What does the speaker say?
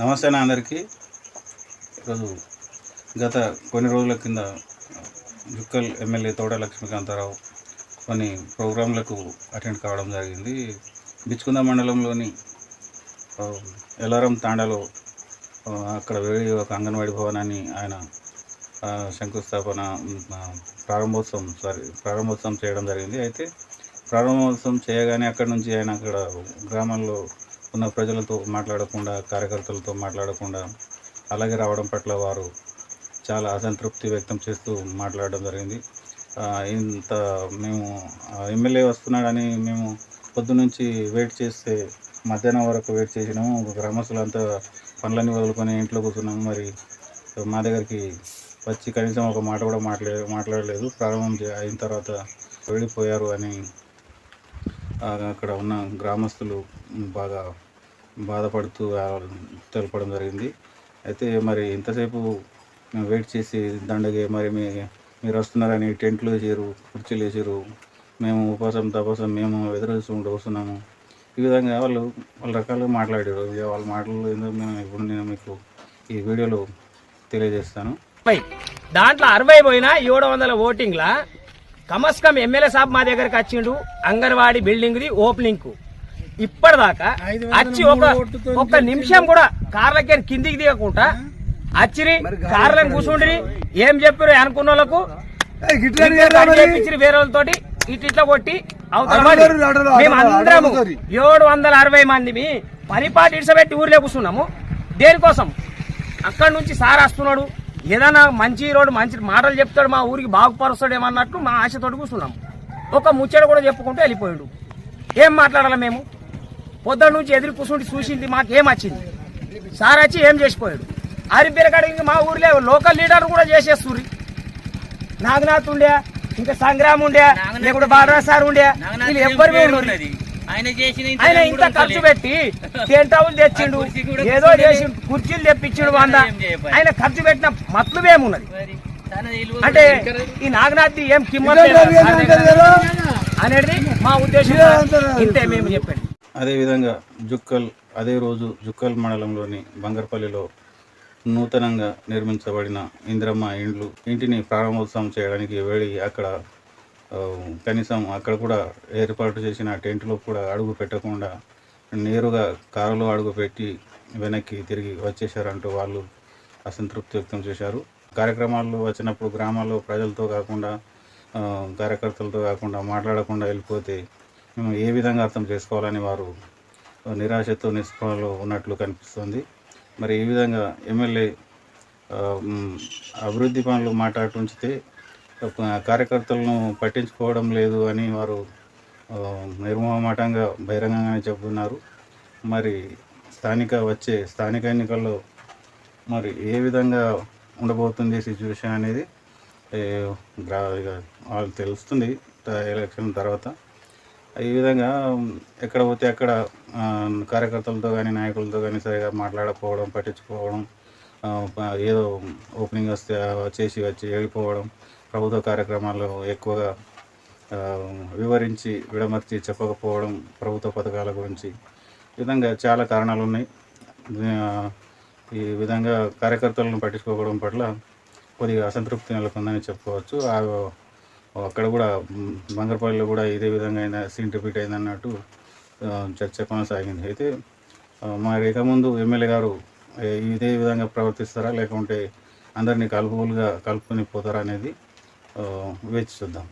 నమస్తే నా అందరికీ. ఈరోజు గత కొన్ని రోజుల కింద జుక్కల్ ఎమ్మెల్యే తోట లక్ష్మీకాంతారావు కొన్ని ప్రోగ్రాంలకు అటెండ్ కావడం జరిగింది. బిచ్చుకుంద మండలంలోని ఎల్లారం తాండాలో అక్కడ వేడి ఒక అంగన్వాడీ భవనాన్ని ఆయన శంకుస్థాపన ప్రారంభోత్సవం సారీ ప్రారంభోత్సవం చేయడం జరిగింది. అయితే ప్రారంభోత్సవం చేయగానే అక్కడ నుంచి ఆయన అక్కడ గ్రామంలో ఉన్న ప్రజలతో మాట్లాడకుండా కార్యకర్తలతో మాట్లాడకుండా అలాగే రావడం పట్ల వారు చాలా అసంతృప్తి వ్యక్తం చేస్తూ మాట్లాడడం జరిగింది. ఇంత మేము ఎమ్మెల్యే వస్తున్నాడని మేము పొద్దునుంచి వెయిట్ చేస్తే మధ్యాహ్నం వరకు వెయిట్ చేసినాము. గ్రామస్తులంతా పనులన్నీ వదులుకొని ఇంట్లో కూర్చున్నాము. మరి మా దగ్గరికి వచ్చి కనీసం ఒక మాట కూడా మాట్లా మాట్లాడలేదు. ప్రారంభం అయిన తర్వాత వెళ్ళిపోయారు అని అక్కడ ఉన్న గ్రామస్తులు బాగా బాధపడుతూ తెలపడం జరిగింది. అయితే మరి ఇంతసేపు మేము వెయిట్ చేసి దండగే మరి మీ మీరు వస్తున్నారని టెంట్లు వేసారు కుర్చీలు వేసారు. మేము ఉపవాసం తపసం మేము ఎదురు చూసుకుంటూ వస్తున్నాము. ఈ విధంగా వాళ్ళు వాళ్ళ రకాలుగా మాట్లాడారు. వాళ్ళ మాటలు ఏందో మేము ఇప్పుడు నేను మీకు ఈ వీడియోలో తెలియజేస్తాను. దాంట్లో అరవై పోయినా ఏడు వందల ఓటింగ్లా కమస్కం ఎమ్మెల్యే సాబ్ మా దగ్గరికి వచ్చిండు. అంగన్వాడీ బిల్డింగ్ ఓపెనింగ్కు. ఇప్పటిదాకా వచ్చి ఒక ఒక్క నిమిషం కూడా కార్లకి కిందికి దిగకుండా వచ్చిరి కార్లను కూర్చుండ్రి ఏం చెప్పారు అనుకున్న వాళ్ళకు? వేరే వాళ్ళతోటి. ఇట్లా ఇట్లా కొట్టి అవతల పడి. మేము అందరము ఏడు వందల అరవై మంది పనిపాటి ఇడిసబెట్టి ఊర్లో కూర్చున్నాము. దేనికోసం అక్కడి నుంచి సార్ వస్తున్నాడు. ఏదైనా మంచి రోడ్డు మంచి మాటలు చెప్తాడు మా ఊరికి బాగుపరుస్తాడేమన్నట్టు మా ఆశతోటి కూర్చున్నాము. ఒక ముచ్చట కూడా చెప్పుకుంటూ వెళ్ళిపోయాడు. ఏం మాట్లాడాలి మేము? పొద్దున్న నుంచి ఎదురు కూర్చుంటే చూసింది మాకు ఏం వచ్చింది? సార్ వచ్చి ఏం చేసిపోయాడు? ఆరిపేరకాడికి మా ఊర్లో లోకల్ లీడర్ కూడా చేసేస్తుర్రి. నాగనాథ్ ఉండే ఇంకా సంగ్రామ్ ఉండే లేకుంటే బాలరాజ్ సార్ ఉండే వీళ్ళు ఎవ్వరు ఆయన చేసిన ఇంత ఖర్చు. పెట్టి టెంట్ హౌస్ తెచ్చిండు ఏదో చేసి కుర్చీలు తెప్పించిండు వంద. ఆయన ఖర్చు పెట్టిన తన నిలువ అంటే ఈ నాగనాథ్ ఏం కిమ్మత్ అనేది మా ఉద్దేశం ఇంతే మేము చెప్పండి అదేవిధంగా జుక్కల్ అదే రోజు జుక్కల్ మండలంలోని బంగర్పల్లిలో నూతనంగా నిర్మించబడిన ఇంద్రమ్మ ఇండ్లు ఇంటిని ప్రారంభోత్సవం చేయడానికి వెళ్ళి అక్కడ కనీసం అక్కడ కూడా ఏర్పాటు చేసిన టెంట్లో కూడా అడుగు పెట్టకుండా నేరుగా కారులో అడుగు పెట్టి వెనక్కి తిరిగి వచ్చేశారంటూ వాళ్ళు అసంతృప్తి వ్యక్తం చేశారు. కార్యక్రమాలు వచ్చినప్పుడు గ్రామాల్లో ప్రజలతో కాకుండా కార్యకర్తలతో కాకుండా మాట్లాడకుండా వెళ్ళిపోతే మేము ఏ విధంగా అర్థం చేసుకోవాలని వారు నిరాశతో నిస్పృహలో ఉన్నట్లు కనిపిస్తుంది. మరి ఈ విధంగా ఎమ్మెల్యే అభివృద్ధి పనులు మాట్లాడుతుంచితే కార్యకర్తలను పట్టించుకోవడం లేదు అని వారు నిర్మోహమాటంగా బహిరంగంగానే చెబుతున్నారు. మరి స్థానిక వచ్చే స్థానిక ఎన్నికల్లో మరి ఏ విధంగా ఉండబోతుంది సిచ్యువేషన్ అనేది వాళ్ళు తెలుస్తుంది ఎలక్షన్ తర్వాత. ఈ విధంగా ఎక్కడ పోతే అక్కడ కార్యకర్తలతో కానీ నాయకులతో కానీ సరిగా మాట్లాడకపోవడం పట్టించుకోవడం ఏదో ఓపెనింగ్ వస్తే చేసి వచ్చి వెళ్ళిపోవడం ప్రభుత్వ కార్యక్రమాల్లో ఎక్కువగా వివరించి విడమర్చి చెప్పకపోవడం ప్రభుత్వ పథకాల గురించి ఈ విధంగా చాలా కారణాలు ఉన్నాయి ఈ విధంగా కార్యకర్తలను పట్టించుకోవడం పట్ల కొద్దిగా అసంతృప్తి నెలకొందని చెప్పుకోవచ్చు. ఆ అక్కడ కూడా బంగరపల్లిలో కూడా ఇదే విధంగా అయినా సీన్ రిపీట్ అయింది అన్నట్టు చర్చ కొనసాగింది. అయితే మరి ఇక ముందు ఎమ్మెల్యే గారు ఇదే విధంగా ప్రవర్తిస్తారా లేకుంటే అందరినీ కలుపులుగా కలుపుకొని పోతారా అనేది వేచి చూద్దాం.